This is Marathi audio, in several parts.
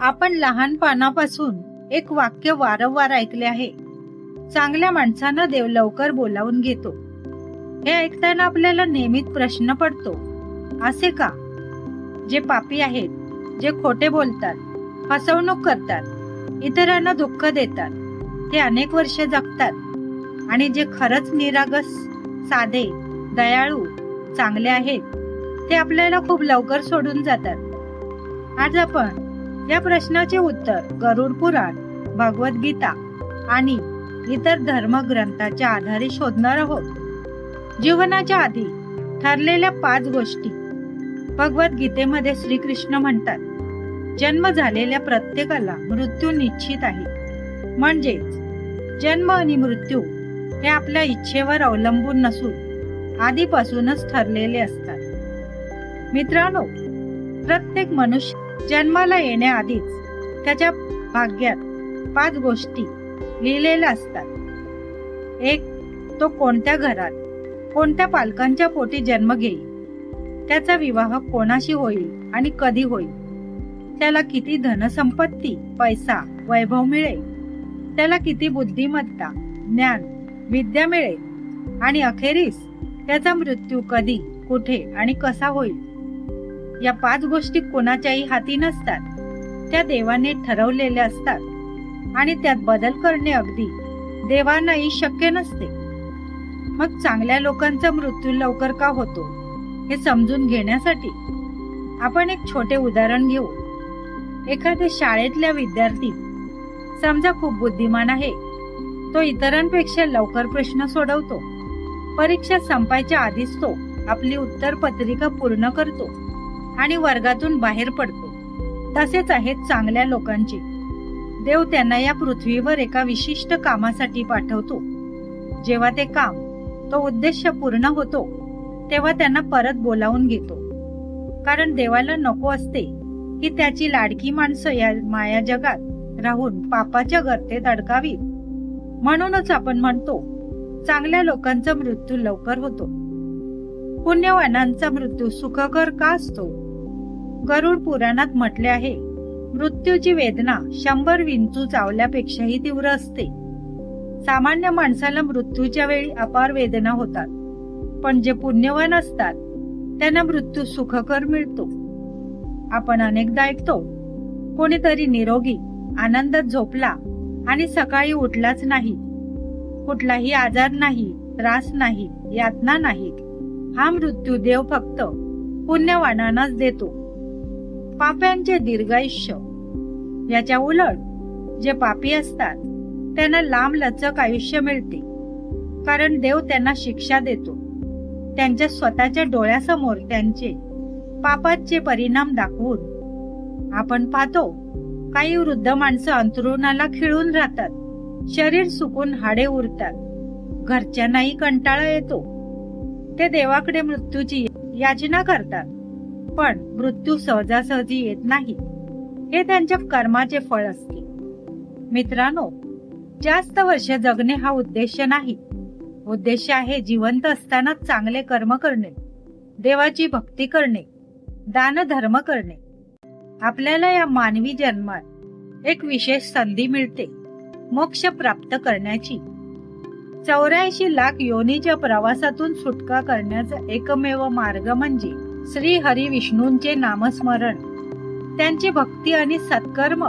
आपण लहानपणापासून एक वाक्य वारंवार ऐकले आहे. चांगल्या माणसांना देव लवकर बोलावून घेतो. हे ऐकताना आपल्याला नेहमीच प्रश्न पडतो असे का? जे पापी आहेत जे खोटे बोलतात फसवणूक करतात इतरांना दुःख देतात ते अनेक वर्षे जगतात आणि जे खरंच निरागस साधे दयाळू चांगले आहेत ते आपल्याला खूप लवकर सोडून जातात. आज आपण या प्रश्नाचे उत्तर गरुड पुराण भगवद्गीता आणि इतर धर्मग्रंथाच्या आधारे शोधणार आहोत. जीवनाच्या आधी ठरलेल्या पाच गोष्टी भगवद्गीतेमध्ये श्रीकृष्ण म्हणतात. जन्म झालेल्या प्रत्येकाला मृत्यू निश्चित आहे. म्हणजेच जन्म आणि मृत्यू हे आपल्या इच्छेवर अवलंबून नसून आधीपासूनच ठरलेले असतात. मित्रांनो प्रत्येक मनुष्य जन्माला येण्याआधीच त्याच्या भाग्यात पाच गोष्टी लिहिलेल्या असतात. एक तो कोणत्या घरात कोणत्या पालकांच्या पोटी जन्म घेईल? त्याचा विवाह कोणाशी होईल आणि कधी होईल? त्याला किती धनसंपत्ती पैसा वैभव मिळेल? त्याला किती बुद्धिमत्ता ज्ञान विद्या मिळेल? आणि अखेरीस त्याचा मृत्यू कधी कुठे आणि कसा होईल? या पाच गोष्टी कोणाच्याही हाती नसतात. त्या देवाने ठरवलेल्या असतात. आणि त्यात बदल करणे अगदी देवांनाही शक्य नसते. मग चांगल्या लोकांचा मृत्यू लवकर का होतो? हे समजून घेण्यासाठी आपण एक छोटे उदाहरण घेऊ. एखाद्या शाळेतल्या विद्यार्थी समजा खूप बुद्धिमान आहे तो इतरांपेक्षा लवकर प्रश्न सोडवतो. परीक्षा संपायच्या आधीच तो आपली उत्तर पत्रिका पूर्ण करतो. आणि वर्गातून बाहेर पडतो. तसेच आहेत चांगल्या लोकांचे. देव त्यांना या पृथ्वीवर एका विशिष्ट कामासाठी पाठवतो. जेव्हा ते काम तो उद्देश पूर्ण होतो तेव्हा त्यांना परत बोलावून घेतो. कारण देवाला नको असते की त्याची लाडकी माणसं या माया जगात राहून पापाच्या गर्तेत अडकावीत. म्हणूनच आपण म्हणतो चांगल्या लोकांचा मृत्यू लवकर होतो. पुण्यवानांचा मृत्यू सुखकर का असतो? गरुड पुराणात म्हटले आहे मृत्यूची वेदना शंभर विंचू चावल्यापेक्षाही तीव्र असते. सामान्य माणसाला मृत्यूच्या वेळी अपार वेदना होतात पण जे पुण्यवान असतात त्यांना मृत्यू सुखकर मिळतो. आपण अनेकदा ऐकतो कोणीतरी निरोगी आनंदात झोपला आणि सकाळी उठलाच नाही. कुठलाही आजार नाही त्रास नाही यातना नाही. हा मृत्यू देव फक्त पुण्यवानांनाच देतो. पाप्यांचे दीर्घायुष्य. याच्या उलट जे पापी असतात त्यांना लांब लचक आयुष्य मिळते. कारण देव त्यांना शिक्षा देतो. त्यांच्या स्वतःच्या डोळ्यासमोर त्यांचे पापाचे परिणाम दाखवून आपण पाहतो काही वृद्ध माणसं अंतरुणाला खिळून राहतात. शरीर सुकून हाडे उरतात. घरच्यांनाही कंटाळा येतो. ते देवाकडे मृत्यूची याचना करतात. पण मृत्यू सहजासहजी येत नाही. हे त्यांच्या कर्माचे फळ असते. मित्रांनो जास्त वर्ष जगणे हा उद्देश नाही. उद्देश आहे जिवंत असताना चांगले कर्म करणे देवाची भक्ती करणे दान धर्म करणे. आपल्याला या मानवी जन्मात एक विशेष संधी मिळते मोक्ष प्राप्त करण्याची. चौऱ्याऐंशी लाख योनीच्या प्रवासातून सुटका करण्याचा एकमेव मार्ग म्हणजे श्री हरी विष्णूंचे नामस्मरण. त्यांची भक्ती आणि सत्कर्म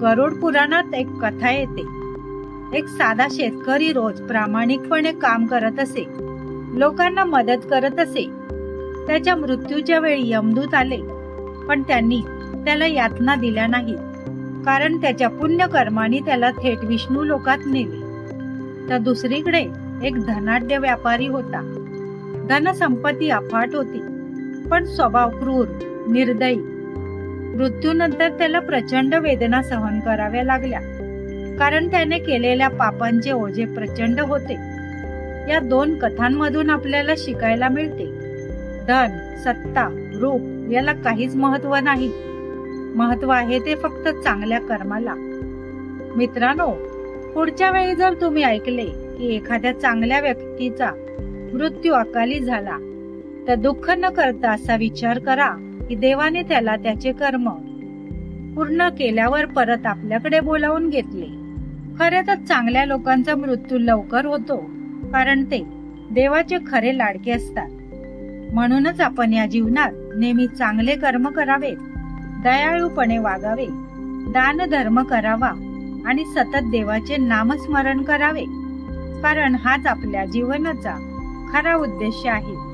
गरुड पुराणात एक कथा येते. एक साधा शेतकरी रोज प्रामाणिकपणे काम करत असे. लोकांना मदत करत असे. त्याच्या मृत्यूच्या वेळी यमदूत आले. पण त्यांनी त्याला यातना दिल्या नाहीत. कारण त्याच्या पुण्यकर्माने त्याला थेट विष्णू लोकात नेले. तर दुसरीकडे एक धनाढ्य व्यापारी होता. धनसंपत्ती अफाट होती. पण स्वभाव क्रूर निर्दयी. मृत्यूनंतर त्याला प्रचंड वेदना सहन कराव्या लागल्या. कारण त्याने केलेल्या पापांचे ओझे प्रचंड होते. या दोन कथांमधून आपल्याला शिकायला मिळते. धन सत्ता रूप याला काहीच महत्त्व नाही. महत्त्व आहे ते फक्त चांगल्या कर्माला. मित्रांनो पुढच्या वेळी जर तुम्ही ऐकले की एखाद्या चांगल्या व्यक्तीचा मृत्यू अकाली झाला तर दुःख न करता असा विचार करा की देवाने त्याला त्याचे कर्म पूर्ण केल्यावर परत आपल्याकडे बोलावून घेतले. खरे तर चांगल्या लोकांचा मृत्यू लवकर होतो कारण ते देवाचे खरे लाडके असतात. म्हणूनच आपण या जीवनात नेहमी चांगले कर्म करावे दयाळूपणे वागावे दान धर्म करावा आणि सतत देवाचे नामस्मरण करावे कारण हाच आपल्या जीवनाचा खरा उद्देश आहे.